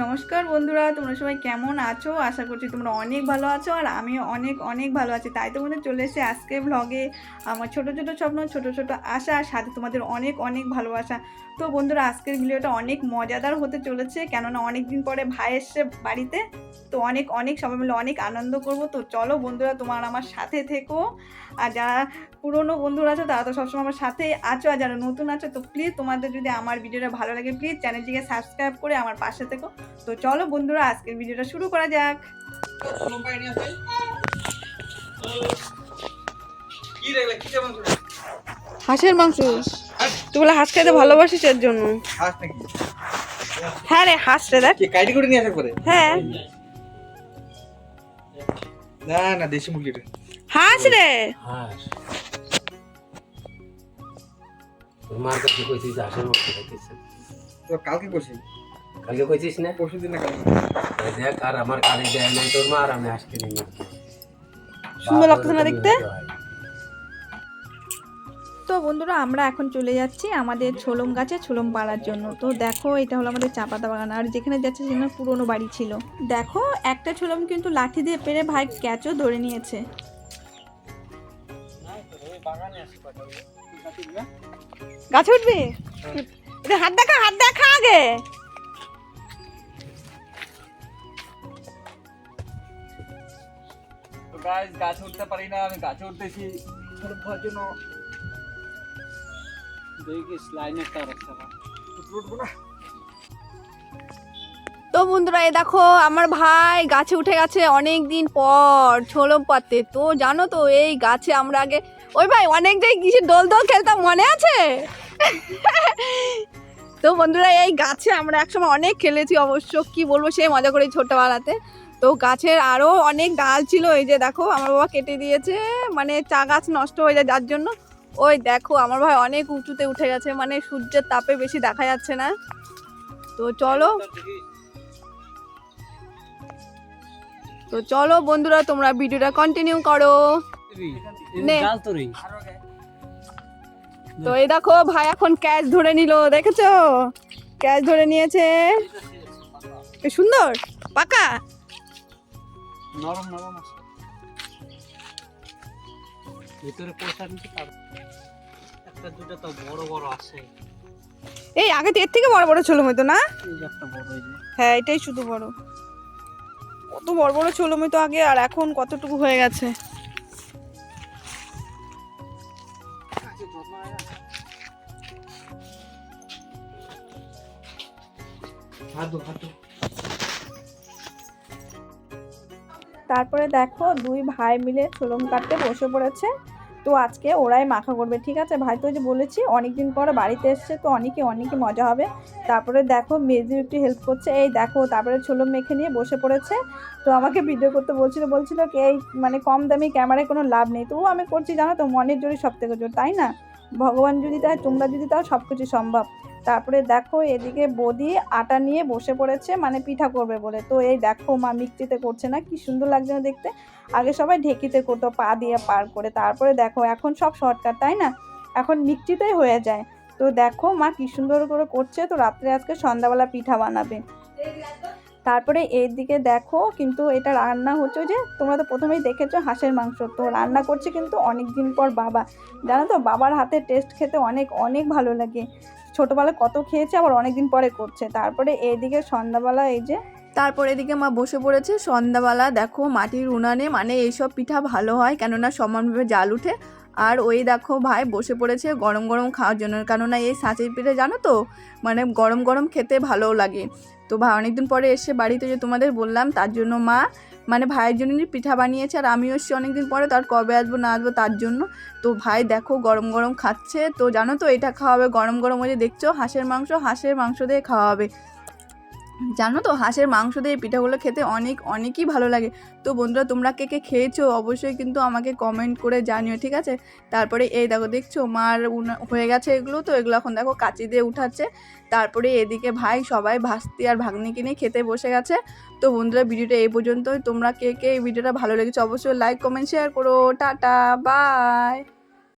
নমস্কার বন্ধুরা, তোমরা সবাই কেমন আছো? আশা করছি তোমরা অনেক ভালো আছো আর আমিও অনেক অনেক ভালো আছি। তাই তোমাদের চলে এসে আজকে ব্লগে আমার ছোট ছোট স্বপ্ন, ছোট ছোট আশা আর সাথে তোমাদের অনেক অনেক ভালোবাসা। তো বন্ধুরা, আজকের ভিডিওটা অনেক মজাদার হতে চলেছে, কেননা অনেক দিন পরে ভাই এসছে বাড়িতে। তো অনেক অনেক সবাই মিলে অনেক আনন্দ করব। তো চলো বন্ধুরা, তোমার আমার সাথে থেকো। আর যারা পুরনো বন্ধুরা আছো, তারা তো সবসময় আমার সাথে আছো। আর যারা নতুন আছো, তো প্লিজ তোমাদের যদি আমার ভিডিওটা ভালো লাগে প্লিজ চ্যানেলটিকে সাবস্ক্রাইব করে আমার পাশে থেকো। তো চলো বন্ধুরা আজকের ভিডিওটা শুরু করা যাক। হাঁসের মাংস। তুই বলে হাঁস খাইতে ভালোবাসিস এর জন্য। হ্যাঁ রে হাঁস রে দেখ। কি কাইটি করে নিয়ে আসা করে হ্যাঁ। না না দেশি মুরগিটা হাঁস রে। হাঁস। তোর মার কাছে কইছিস হাঁসের মাংস খাইতেছে? তো কালকে করছি কালকে কইছিস না? পরশু দিন না দেখ আর আমার কানে দেয় নাই তোর মা আর আমি কিনে নিয়ে সুন্দর লাগতেছে না দেখতে? তো বন্ধুরা আমরা এখন চলে যাচ্ছি আমাদের ছোলম গাছে ছোলম পাড়ার জন্য। তো দেখো এটা হলো আমাদের চা পাতা বাগান। আর যেখানে যাচ্ছে সেখানে পুরনো বাড়ি ছিল। দেখো একটা ছোলম কিন্তু লাঠি দিয়ে পেরে ভাই ক্যাচও ধরে নিয়েছে। গাছে উঠবে? হাত দেখা হাত দেখা আগে। গাছে উঠতে পারি না, আমি গাছে উঠতেছি। তো বন্ধুরা এ দেখো, আমার ভাই গাছে উঠে গেছে অনেক দিন পর ছোলম পাতে। তো জানো তো, এই গাছে আমরা আগে ওই ভাই, অনেক জায়গায় কিছু দোল দোল খেলতাম, মনে আছে? তো বন্ধুরা, এই গাছে আমরা একসময় অনেক খেলেছি অবশ্য, কি বলব, সেই মজা করি ছোটবেলাতে তো গাছের আরও অনেক ডাল ছিল এই যে দেখো আমার বাবা কেটে দিয়েছে মানে চা গাছ নষ্ট হয়ে যায় যার জন্য। ওই দেখো আমার ভাই অনেক উঁচুতে উঠে গেছে মানে সূর্যের তাপে বেশি দেখা যাচ্ছে না। তো চলো। তো চলো বন্ধুরা তোমরা ভিডিওটা কন্টিনিউ করো। তো এই দেখো ভাই এখন ক্যাচ ধরে নিল দেখেছ? ক্যাচ ধরে নিয়েছে। সুন্দর পাকা? নরম নরম আছে। ভিতরে পোষা নিতে পারব একটা দুটো তো বড় বড় আছে। এই আগে এর থেকে বড় বড় ছোলো হতো না? হ্যাঁ এটাই শুধু বড়। কত বড় বড় ছোলো তো আগে আর এখন কতটুকু হয়ে গেছে? হাত হাত তারপরে দেখো দুই ভাই মিলে চুলম কাটতে বসে পড়েছে। তো আজকে ওরাই মাখা করবে, ঠিক আছে? ভাই তো যে বলেছি, অনেকদিন পর বাড়িতে এসছে, তো অনেকে অনেকে মজা হবে। তারপরে দেখো মেজিও একটু হেল্প করছে। এই দেখো, তারপরে ছোলম মেখে নিয়ে বসে পড়েছে। তো আমাকে ভিডিও করতে বলছিল বলছিল কি, এই মানে কম দামি ক্যামেরায় কোনো লাভ নেই। তবুও আমি করছি, জানো তো, মনের জোরে সব থেকে জোর, তাই না? ভগবান যদি তাই তোমরা যদি তাও সব কিছু সম্ভব। তারপরে দেখো, এদিকে বদি আটা নিয়ে বসে পড়েছে মানে পিঠা করবে বলে। তো এই দেখো, মা মিক্সিতে করছে না, কি সুন্দর লাগছে না দেখতে। আগে সবাই ঢেকিতে করতো, পা দিয়ে পার করে। তারপরে দেখো, এখন সব শর্টকাট, তাই না? এখন মিক্সিতেই হয়ে যায়। তো দেখো, মা কি সুন্দর করে করছে। তো রাত্রে আজকে সন্ধ্যাবেলা পিঠা বানাবে। তারপরে এর দিকে দেখো কিন্তু এটা রান্না হচ্ছে যে, তোমরা তো প্রথমেই দেখেছ হাঁসের মাংস। তো রান্না করছে কিন্তু অনেক দিন পর বাবা। জানো তো, বাবার হাতে টেস্ট খেতে অনেক অনেক ভালো লাগে। ছোটোবেলায় কত খেয়েছে, আবার অনেক দিন পরে করছে। তারপরে এদিকে সন্ধ্যাবেলা এই যে, তারপর এদিকে মা বসে পড়েছে। সন্ধ্যাবেলা দেখো মাটির উনানে মানে এইসব পিঠা ভালো হয়, কেননা সমানভাবে জাল উঠে। আর ওই দেখো ভাই বসে পড়েছে গরম গরম খাওয়ার জন্য। কেননা এই সাঁচের পিঠে জানো তো মানে গরম গরম খেতে ভালোও লাগে। তো ভাই অনেকদিন পরে এসে বাড়িতে যে তোমাদের বললাম, তার জন্য মা মানে ভাইয়ের জন্য পিঠা বানিয়েছে আর আমিও এসেছি অনেকদিন পরে তার কবে আসব না আসব তার জন্য। তো ভাই দেখো গরম গরম খাচ্ছে, তো জানো তো এটা খাওয়াবে গরম গরম ওই যে দেখছ হাঁসের মাংস হাঁসের মাংস দিয়ে খাওয়াবে। জানো তো, হাঁসের মাংস দিয়ে পিঠাগুলো খেতে অনেক, অনেকই ভালো লাগে। তো বন্ধুরা, তোমরা কে কে খেয়েছো অবশ্যই কিন্তু আমাকে কমেন্ট করে জানিও, ঠিক আছে? তারপরে এই দেখো, দেখছ? মার হয়ে গেছে এগুলো তো, এগুলো এখন দেখো কাঁচি দিয়ে উঠাচ্ছে। তারপরে এদিকে ভাই সবাই ভাস্তি আর ভাগ্নিকে নিয়ে খেতে বসে গেছে। তো বন্ধুরা, ভিডিওটা এই পর্যন্তই। তোমরা কে কে এই ভিডিওটা ভালো লেগেছে অবশ্যই লাইক কমেন্ট শেয়ার করো। Tata bye